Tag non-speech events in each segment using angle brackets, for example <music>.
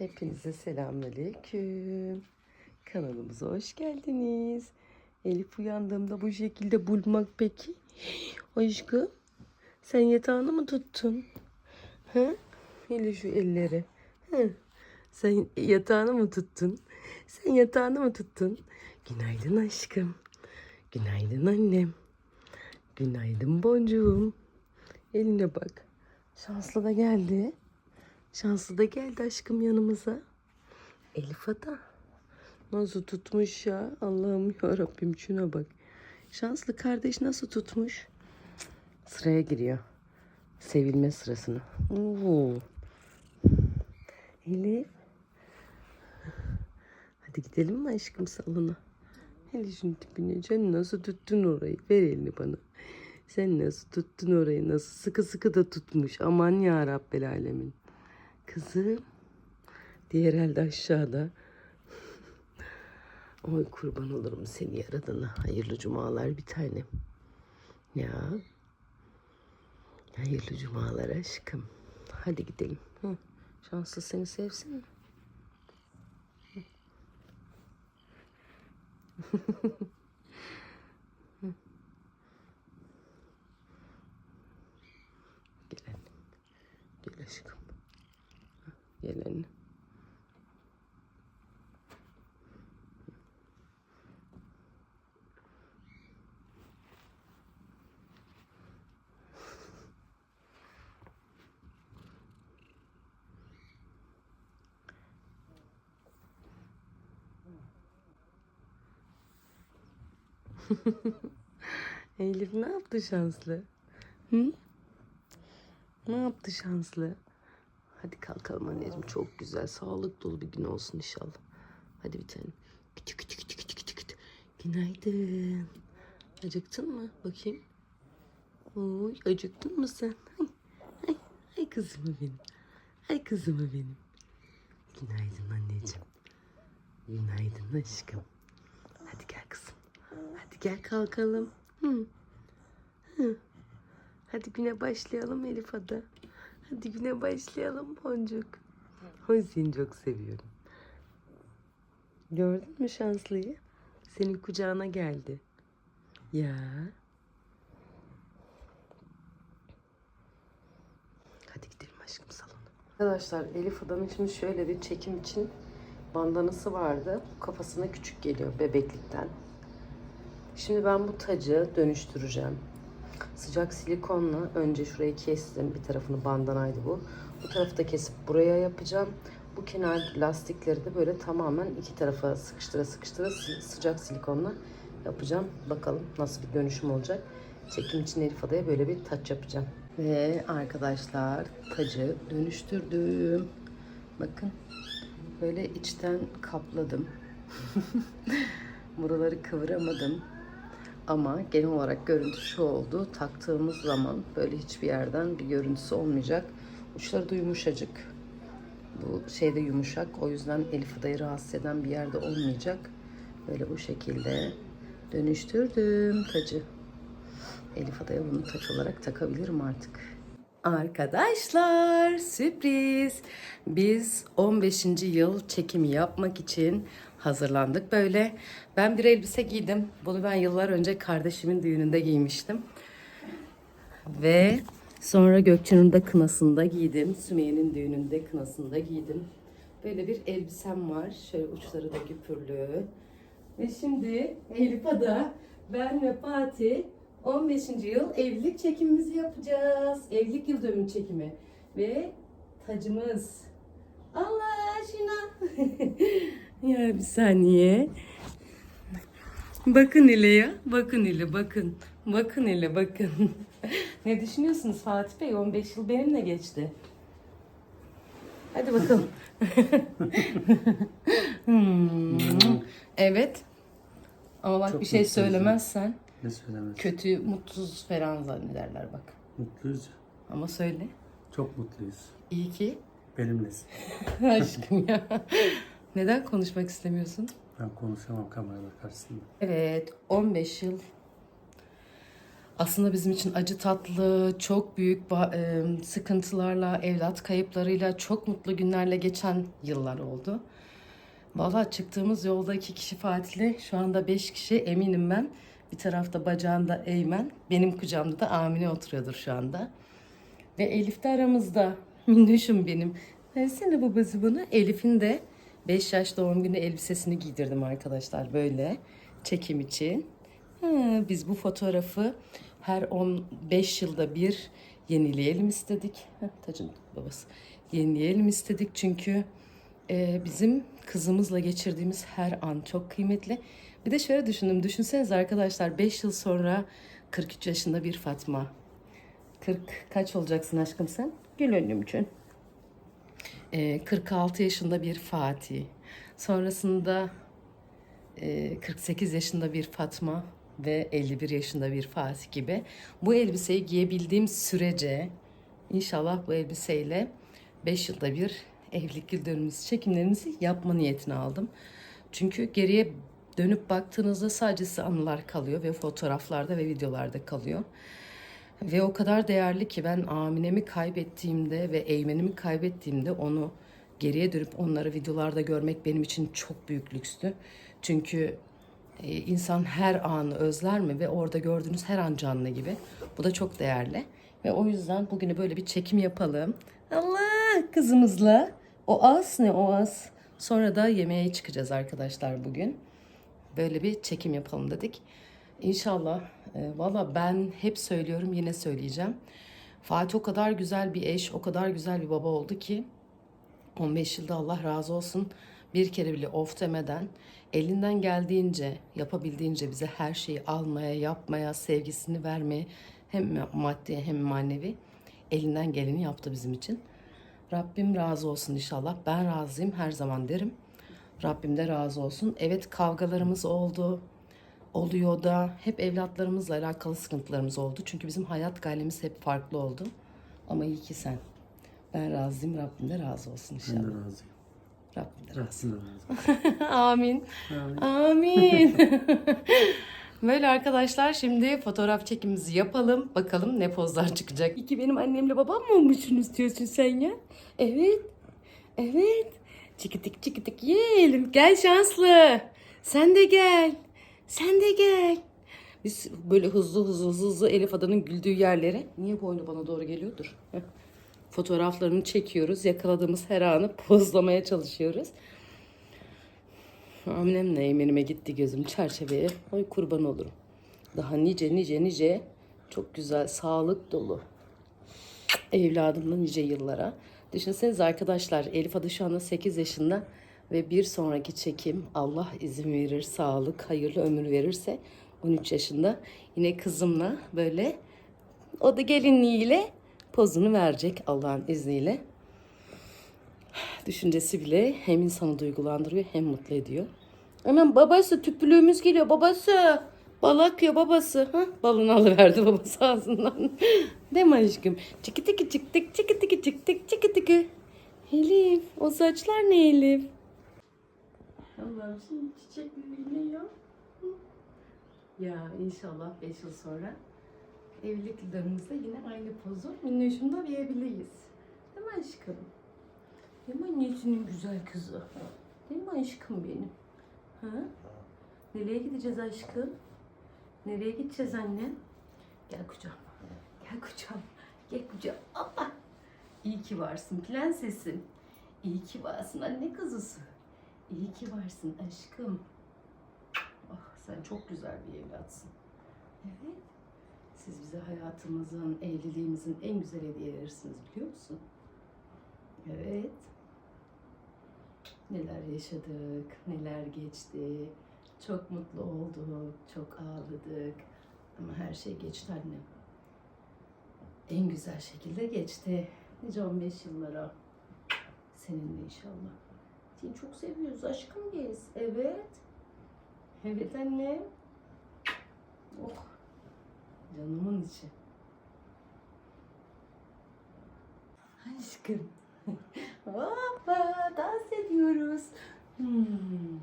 Hepinize selamünaleyküm. Kanalımıza hoş geldiniz. Elif uyandığımda bu şekilde bulmak peki. <gasps> Aşkım sen yatağını mı tuttun? Hı? Hele şu elleri. Hı? Sen yatağını mı tuttun? Sen yatağını mı tuttun? Günaydın aşkım. Günaydın annem. Günaydın boncuğum. Eline bak. Şanslı da geldi. Şanslı da geldi aşkım yanımıza. Elif Ada. Nasıl tutmuş ya? Allah'ım ya Rabbim şuna bak. Şanslı kardeş nasıl tutmuş? Sıraya giriyor. Sevilme sırasına. Oo. Elif. Hadi gidelim mi aşkım salona? Hele şunun tipine. Sen nasıl tuttun orayı? Ver elini bana. Sen nasıl tuttun orayı? Nasıl sıkı sıkı da tutmuş. Aman ya Rabbel Alemin. Kızım. Diğer elde aşağıda. Oy kurban olurum seni yaradana. Hayırlı cumalar bir tanem. Ya. Hayırlı cumalar aşkım. Hadi gidelim. Hı. Şanslı seni sevsin mi? <laughs> Gel annem. Gel aşkım. Gel annem. <laughs> Elif ne yaptı şanslı? Hı? Ne yaptı şanslı? Hadi kalkalım anneciğim. Çok güzel, sağlık dolu bir gün olsun inşallah. Hadi bir tane. Kütü kütü kütü kütü kütü kütü. Günaydın. Acıktın mı? Bakayım. Oy, acıktın mı sen? Ay, ay, ay kızım benim. Ay kızım benim. Günaydın anneciğim. Günaydın aşkım. Hadi gel kızım. Hadi gel kalkalım. Hı. Hı. Hadi güne başlayalım Elif Ada. Hadi güne başlayalım Boncuk. Oy seni çok seviyorum. Gördün mü şanslıyı? Senin kucağına geldi. Ya. Hadi gidelim aşkım salona. Arkadaşlar Elif Ada'nın şimdi şöyle bir çekim için bandanası vardı. Kafasına küçük geliyor bebeklikten. Şimdi ben bu tacı dönüştüreceğim. Sıcak silikonla önce şurayı kestim. Bir tarafını bandanaydı bu. Bu tarafı da kesip buraya yapacağım. Bu kenar lastikleri de böyle tamamen iki tarafa sıkıştıra sıkıştıra sı- sıcak silikonla yapacağım. Bakalım nasıl bir dönüşüm olacak. Çekim için Elif Ada'ya böyle bir taç yapacağım. Ve arkadaşlar tacı dönüştürdüm. Bakın böyle içten kapladım. <laughs> Buraları kıvıramadım. Ama genel olarak görüntü şu oldu. Taktığımız zaman böyle hiçbir yerden bir görüntüsü olmayacak. Uçları da yumuşacık. Bu şey de yumuşak. O yüzden Elif Ada'yı rahatsız eden bir yerde olmayacak. Böyle bu şekilde dönüştürdüm tacı. Elif Ada'ya bunu taç olarak takabilirim artık. Arkadaşlar sürpriz. Biz 15. yıl çekimi yapmak için hazırlandık böyle. Ben bir elbise giydim. Bunu ben yıllar önce kardeşimin düğününde giymiştim. Ve sonra Gökçe'nin de kınasında giydim. Sümeyye'nin düğününde kınasında giydim. Böyle bir elbisem var. Şöyle uçları da güpürlü. Ve şimdi Elif Ada, ben ve Fatih 15. yıl evlilik çekimimizi yapacağız. Evlilik yıl dönümü çekimi. Ve tacımız. Allah aşkına. <laughs> ya bir saniye. Bakın ile ya. Bakın ile bakın. Bakın ile bakın. <laughs> ne düşünüyorsunuz Fatih Bey? 15 yıl benimle geçti. Hadi bakalım. <laughs> Hmm. Evet. Ama bak Çok bir şey söylemezsen Ne söylemez? kötü, mutsuz falan zannederler bak. Mutluyuz. Ama söyle. Çok mutluyuz. İyi ki. Benimlesin. <laughs> Aşkım ya. Neden konuşmak istemiyorsun? Ben konuşamam kameralar karşısında. Evet, 15 yıl aslında bizim için acı tatlı, çok büyük e, sıkıntılarla, evlat kayıplarıyla, çok mutlu günlerle geçen yıllar oldu. Valla çıktığımız yolda iki kişi Fatih'le, şu anda beş kişi eminim ben. Bir tarafta bacağında Eymen, benim kucağımda da Amine oturuyordur şu anda. Ve Elif de aramızda. <laughs> Minnoşum benim. Versene babası bana. Elif'in de 5 yaş doğum günü elbisesini giydirdim arkadaşlar böyle çekim için. Biz bu fotoğrafı her 15 yılda bir yenileyelim istedik. Tacın babası. Yenileyelim istedik çünkü e, bizim kızımızla geçirdiğimiz her an çok kıymetli. Bir de şöyle düşündüm. Düşünsenize arkadaşlar 5 yıl sonra 43 yaşında bir Fatma. 40 kaç olacaksın aşkım sen? Gül önümcün. Ee, 46 yaşında bir Fatih. Sonrasında e, 48 yaşında bir Fatma ve 51 yaşında bir Fatih gibi. Bu elbiseyi giyebildiğim sürece inşallah bu elbiseyle 5 yılda bir evlilik yıl dönümümüzü çekimlerimizi yapma niyetini aldım. Çünkü geriye dönüp baktığınızda sadece anılar kalıyor ve fotoğraflarda ve videolarda kalıyor. Ve o kadar değerli ki ben Amine'mi kaybettiğimde ve Eymen'imi kaybettiğimde onu geriye dönüp onları videolarda görmek benim için çok büyük lükstü. Çünkü e, insan her anı özler mi ve orada gördüğünüz her an canlı gibi. Bu da çok değerli. Ve o yüzden bugünü böyle bir çekim yapalım. Allah kızımızla. O az ne o az. Sonra da yemeğe çıkacağız arkadaşlar bugün. Böyle bir çekim yapalım dedik. İnşallah. E, Valla ben hep söylüyorum yine söyleyeceğim. Fatih o kadar güzel bir eş, o kadar güzel bir baba oldu ki 15 yılda Allah razı olsun bir kere bile of demeden elinden geldiğince yapabildiğince bize her şeyi almaya, yapmaya, sevgisini vermeye hem maddi hem manevi elinden geleni yaptı bizim için. Rabbim razı olsun inşallah. Ben razıyım her zaman derim. Rabbim de razı olsun. Evet kavgalarımız oldu. Oluyor da hep evlatlarımızla alakalı sıkıntılarımız oldu. Çünkü bizim hayat gayremiz hep farklı oldu. Ama iyi ki sen. Ben razıyım. Rabbim de razı olsun Ben de inşallah. razıyım. Rabbim de razı. Rabbim de razı. <laughs> Amin. Amin. Amin. <laughs> <laughs> Böyle arkadaşlar şimdi fotoğraf çekimimizi yapalım. Bakalım ne pozlar çıkacak. İki benim annemle babam mı olmuşsunuz diyorsun sen ya? Evet. Evet. Çıkıtık çıkıtık yiyelim. Gel şanslı. Sen de gel. Sen de gel. Biz böyle hızlı hızlı hızlı hızlı Elif Adan'ın güldüğü yerlere. Niye boynu bana doğru geliyordur? Fotoğraflarını çekiyoruz. Yakaladığımız her anı pozlamaya çalışıyoruz. Aminemle Eymen'ime gitti gözüm çerçeveye. Oy kurban olurum. Daha nice nice nice çok güzel sağlık dolu evladımla nice yıllara. Düşünsenize arkadaşlar Elif adı şu anda 8 yaşında ve bir sonraki çekim Allah izin verir, sağlık, hayırlı ömür verirse 13 yaşında yine kızımla böyle o da gelinliğiyle pozunu verecek Allah'ın izniyle. Düşüncesi bile hem insanı duygulandırıyor hem mutlu ediyor. Hemen babası tüpülüğümüz geliyor babası. Bal akıyor babası. Ha? Balını alıverdi babası ağzından. <laughs> Değil mi aşkım? Çıkı tıkı çıktık çıkı tıkı. Elif o saçlar ne Elif? Allah'ım şimdi çiçek mi ya? İnşallah 5 yıl sonra evlilik yıllarımızda yine aynı pozu minnoşumda verebiliriz. Değil mi aşkım? Değil mi annesinin güzel kızı? Değil mi aşkım benim? Ha? Nereye gideceğiz aşkım? Nereye gideceğiz annem? Gel kucağıma. Gel kucağıma. Gel kucağıma. Hoppa. İyi ki varsın prensesim. İyi ki varsın anne kızısı. İyi ki varsın aşkım. Ah sen çok güzel bir evlatsın. Evet. Siz bize hayatımızın, evliliğimizin en güzel hediyelerisiniz biliyor musun? Evet. Neler yaşadık, neler geçti. Çok mutlu olduk, çok ağladık. Ama her şey geçti annem. En güzel şekilde geçti. Nice 15 yıllara. Seninle inşallah. Seni çok seviyoruz aşkım biz. Evet. Evet anne. Oh. Canımın içi. Aşkım. <laughs> Hoppa dans ediyoruz. Hmm.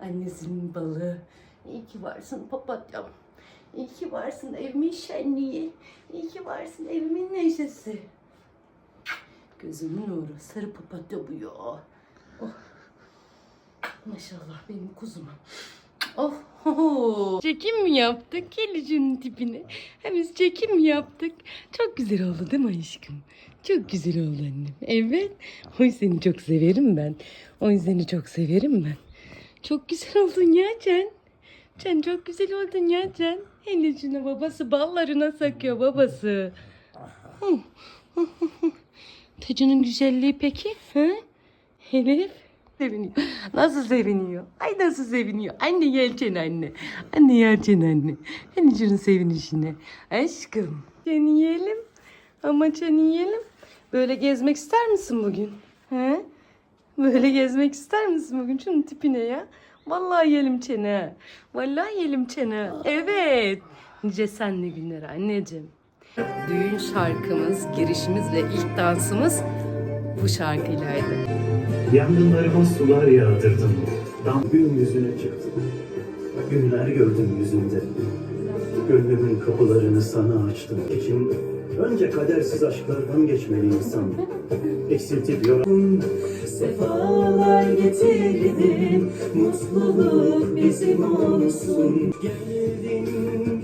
Annesinin balı. İyi ki varsın papatyam. İyi ki varsın evimin şenliği. İyi ki varsın evimin neşesi. Gözümün nuru. Sarı papatya bu ya. Oh. Maşallah benim kuzuma. Oh. <laughs> oh. Çekim mi yaptık? Gelicinin tipini. Hem çekim mi yaptık? Çok güzel oldu değil mi aşkım? Çok güzel oldu annem. Evet. Oy seni çok severim ben. Oy seni çok severim ben. Çok güzel oldun ya Can. Can çok güzel oldun ya Can. Şuna babası ballarına sakıyor babası. <laughs> Tacının güzelliği peki? Ha? Elif seviniyor. Nasıl seviniyor? Ay nasıl seviniyor? Anne yelçen anne. Anne yelçen anne. Hani şunun sevinişine. Aşkım. Seni yiyelim. Ama seni yiyelim. Böyle gezmek ister misin bugün? He? Böyle gezmek ister misin bugün? Şunun tipine ya. Vallahi yiyelim çene. Vallahi yiyelim çene. Evet. Nice senli günler anneciğim. Düğün şarkımız, girişimiz ve ilk dansımız bu şarkıylaydı. Yangınlarıma sular yağdırdım. Dam gün yüzüne çıktım. Günler gördüm yüzünde. Gönlümün kapılarını sana açtım. Ekim önce kadersiz aşklardan geçmeli insan. Eksiltip yoran sefalar getirdin. Mutluluk bizim olsun. Geldin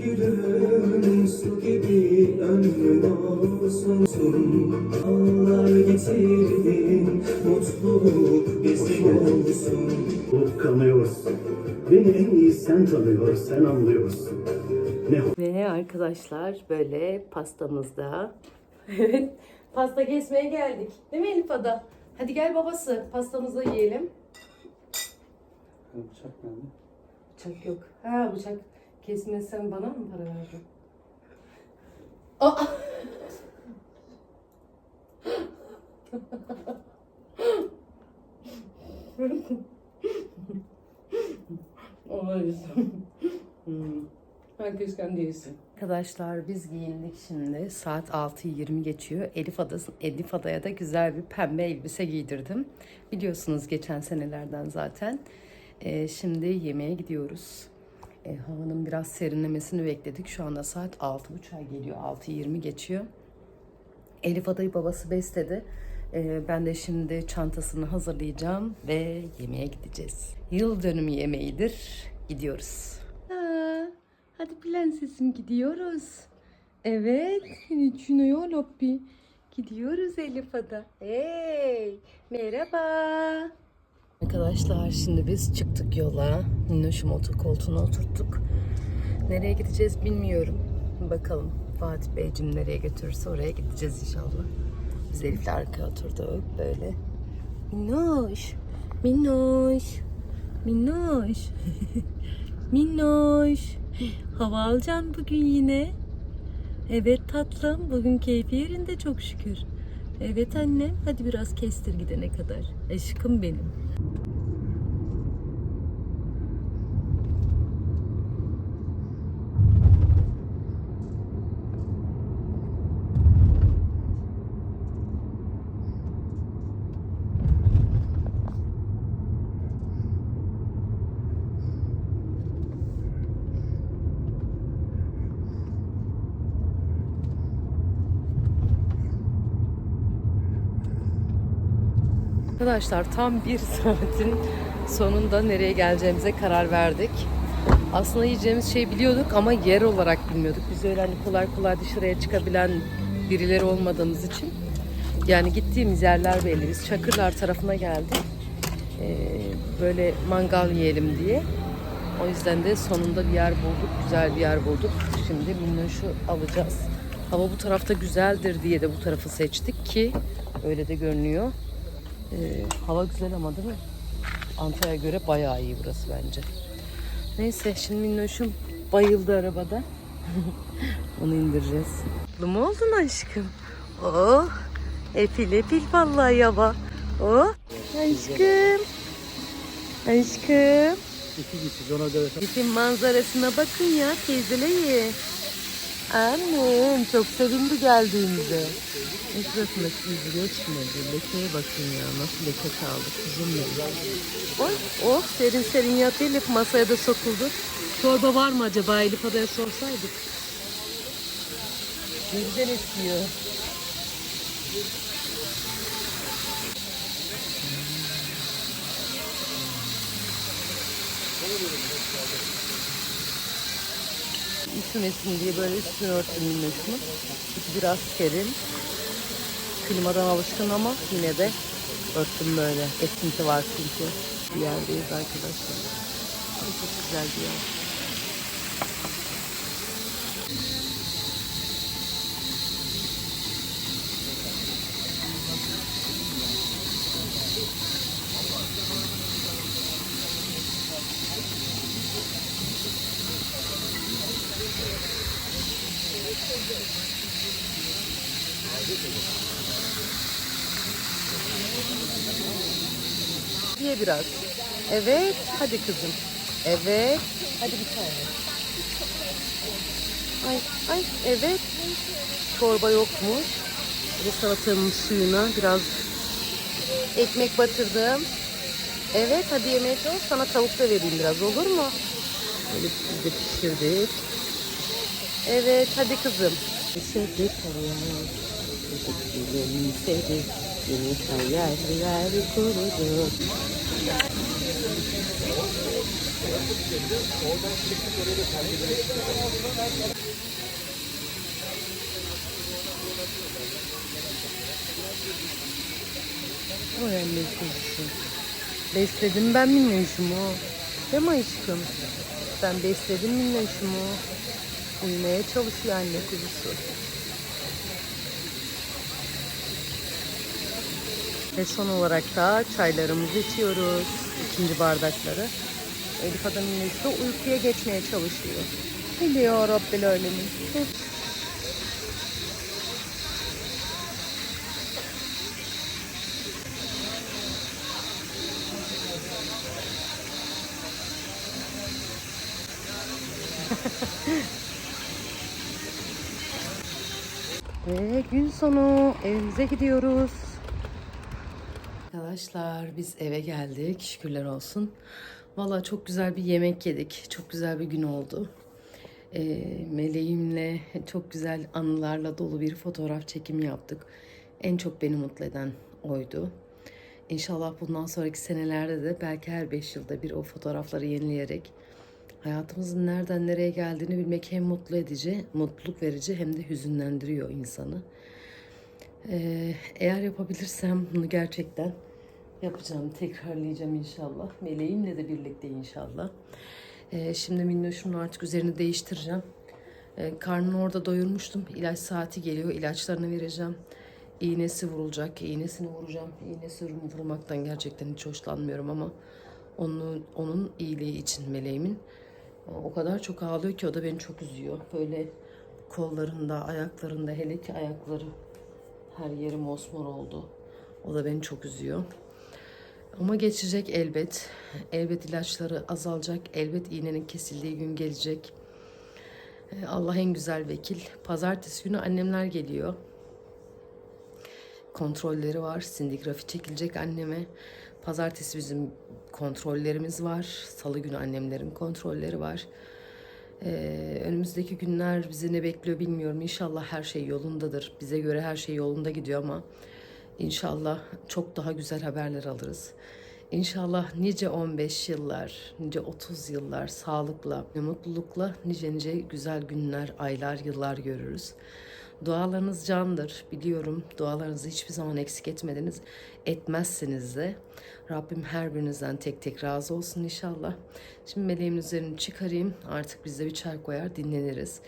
gülüm su gibi ömrün olsun. Ağlar getirdin. Mutluluk bizim olsun. Bu kanıyorsun. Beni en iyi sen tanıyor, sen anlıyorsun. Ne Ve arkadaşlar böyle pastamızda. <laughs> Evet. Pasta kesmeye geldik. Değil mi Elif Ada? Hadi gel babası. Pastamızı yiyelim. Bıçak nerede? Bıçak yok. Ha bıçak kesmeye sen bana mı para verdin? Aa! <laughs> <laughs> Olabilir. Hmm. Herkes kendi yesin. Arkadaşlar biz giyindik şimdi. Saat 6.20 geçiyor. Elif, Adası, Elif Ada'ya da güzel bir pembe elbise giydirdim. Biliyorsunuz geçen senelerden zaten. Ee, şimdi yemeğe gidiyoruz. Ee, havanın biraz serinlemesini bekledik. Şu anda saat 6.30'a geliyor. 6.20 geçiyor. Elif Ada'yı babası besledi. Ee, ben de şimdi çantasını hazırlayacağım ve yemeğe gideceğiz. Yıl dönümü yemeğidir. Gidiyoruz. hadi prensesim gidiyoruz. Evet. Şunu lobby. Gidiyoruz Elif Ada. Hey. Merhaba. Arkadaşlar şimdi biz çıktık yola. Minnoş'um otur koltuğuna oturttuk. Nereye gideceğiz bilmiyorum. Bakalım Fatih Beyciğim nereye götürürse oraya gideceğiz inşallah. Biz Elif'le arkaya oturduk böyle. Minnoş, Minnoş, Minnoş, <laughs> Minnoş. Hava alacaksın bugün yine. Evet tatlım, bugün keyfi yerinde çok şükür. Evet annem, hadi biraz kestir gidene kadar. Aşkım benim. Arkadaşlar tam bir saatin sonunda nereye geleceğimize karar verdik. Aslında yiyeceğimiz şeyi biliyorduk ama yer olarak bilmiyorduk. Biz öyle hani kolay kolay dışarıya çıkabilen birileri olmadığımız için. Yani gittiğimiz yerler belli. Biz Çakırlar tarafına geldik. Ee, böyle mangal yiyelim diye. O yüzden de sonunda bir yer bulduk. Güzel bir yer bulduk. Şimdi minnoşu alacağız. Hava bu tarafta güzeldir diye de bu tarafı seçtik ki öyle de görünüyor. Ee, hava güzel ama değil mi? Antalya'ya göre bayağı iyi burası bence. Neyse şimdi Minnoş'um bayıldı arabada. <laughs> Onu indireceğiz. Mutlu mu oldun aşkım? Oh, efil efil vallahi yava. Oh, aşkım. Aşkım. İki kişi ona göre Bütün manzarasına bakın ya teyzeleri. Annem çok sevindi geldiğimde. Ne şurasındaki yüzü geçmedi. Lekeye bakın ya. Nasıl leke kaldı kuzum benim. Oy, oh serin serin yat Elif. Masaya da sokuldu. Çorba var mı acaba Elif adaya sorsaydık. Ne güzel esiyor. Üşümesin diye böyle üstünü örtüm minnoşumu. Çünkü biraz serin. Klimadan alışkın ama yine de örttüm böyle. Esinti var çünkü. Bir yerdeyiz arkadaşlar. Çok güzel bir yer. Ye biraz. Evet. Hadi kızım. Evet. Hadi bir tane. Ay, ay, evet. Çorba yokmuş. Bir salatanın suyuna biraz ekmek batırdım. Evet, hadi yemeğe çalış. Sana tavuk da vereyim biraz, olur mu? Böyle biz de pişirdik. Evet, hadi kızım. Pişirdik. Pişirdik seni. Yeni hayaller kurdu. Oy anne. Besledim ben minnoşumu. Değil mi aşkım? Ben besledim minnoşumu. Uyumaya çalışıyor anne kuzusu. Ve son olarak da çaylarımızı içiyoruz. İkinci bardakları. Elif Adam'ın minnoşu uykuya geçmeye çalışıyor. Biliyor Rabbil Alemin. Ve gün sonu evimize gidiyoruz. Arkadaşlar biz eve geldik şükürler olsun. Valla çok güzel bir yemek yedik. Çok güzel bir gün oldu. Ee, meleğimle çok güzel anılarla dolu bir fotoğraf çekimi yaptık. En çok beni mutlu eden oydu. İnşallah bundan sonraki senelerde de belki her 5 yılda bir o fotoğrafları yenileyerek hayatımızın nereden nereye geldiğini bilmek hem mutlu edici, mutluluk verici hem de hüzünlendiriyor insanı. Ee, eğer yapabilirsem bunu gerçekten yapacağım, tekrarlayacağım inşallah. Meleğimle de birlikte inşallah. Ee, şimdi Minnoş'un artık üzerini değiştireceğim. Ee, karnını orada doyurmuştum. İlaç saati geliyor. İlaçlarını vereceğim. İğnesi vurulacak. İğnesini vuracağım. İğnesi vurulmaktan gerçekten hiç hoşlanmıyorum ama onun, onun iyiliği için meleğimin. O kadar çok ağlıyor ki o da beni çok üzüyor. Böyle kollarında, ayaklarında, hele ki ayakları her yeri mosmor oldu. O da beni çok üzüyor. Ama geçecek elbet. Elbet ilaçları azalacak. Elbet iğnenin kesildiği gün gelecek. Ee, Allah en güzel vekil. Pazartesi günü annemler geliyor. Kontrolleri var. Sindigrafi çekilecek anneme. Pazartesi bizim kontrollerimiz var. Salı günü annemlerin kontrolleri var. Ee, önümüzdeki günler bizi ne bekliyor bilmiyorum. İnşallah her şey yolundadır. Bize göre her şey yolunda gidiyor ama inşallah çok daha güzel haberler alırız. İnşallah nice 15 yıllar, nice 30 yıllar sağlıkla ve mutlulukla nice nice güzel günler, aylar, yıllar görürüz. Dualarınız candır. Biliyorum dualarınızı hiçbir zaman eksik etmediniz. Etmezsiniz de. Rabbim her birinizden tek tek razı olsun inşallah. Şimdi meleğimin üzerini çıkarayım. Artık biz bir çay koyar dinleniriz.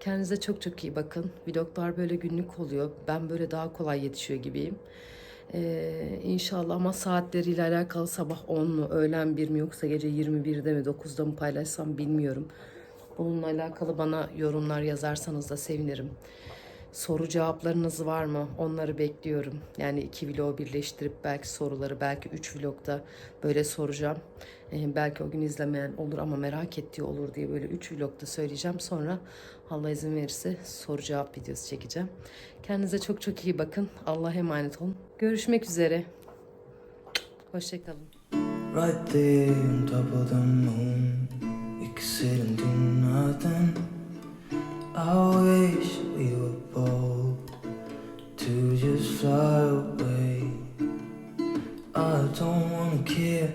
Kendinize çok çok iyi bakın. Vloglar böyle günlük oluyor. Ben böyle daha kolay yetişiyor gibiyim. Ee, inşallah ama saatleriyle alakalı sabah 10 mu, öğlen 1 mi yoksa gece 21'de mi 9'da mı paylaşsam bilmiyorum. Bununla alakalı bana yorumlar yazarsanız da sevinirim. Soru cevaplarınız var mı? Onları bekliyorum. Yani iki vlogu birleştirip belki soruları belki üç vlogda böyle soracağım. Ee, belki o gün izlemeyen olur ama merak ettiği olur diye böyle üç vlogda söyleyeceğim. Sonra Allah izin verirse soru cevap videosu çekeceğim. Kendinize çok çok iyi bakın. Allah'a emanet olun. Görüşmek üzere. Hoşçakalın. Right there. I wish we were to just fly away. I don't wanna care,